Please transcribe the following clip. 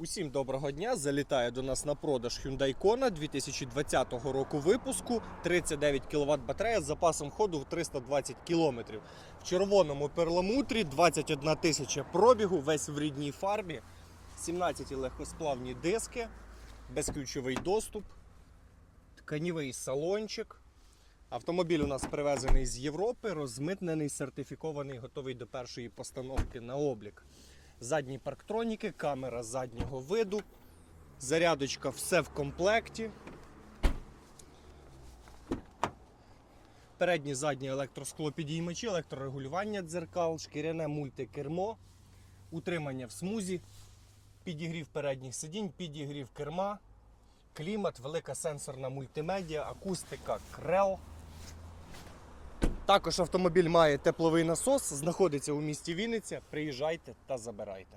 Усім доброго дня! Залітає до нас на продаж Hyundai Kona 2020 року випуску. 39 кВт батарея з запасом ходу в 320 км. В червоному перламутрі 21 тисяча пробігу, весь в рідній фарбі, 17 легкосплавні диски, безключовий доступ, тканівий салончик. Автомобіль у нас привезений з Європи, розмитнений, сертифікований, готовий до першої постановки на облік. Задні парктроніки, камера заднього виду, зарядочка, все в комплекті. Передні задні електросклопідіймачі, електрорегулювання дзеркал, шкіряне мультикермо, утримання в смузі, підігрів передніх сидінь, підігрів керма, клімат, велика сенсорна мультимедіа, акустика, крел. Також автомобіль має тепловий насос, знаходиться у місті Вінниця. Приїжджайте та забирайте.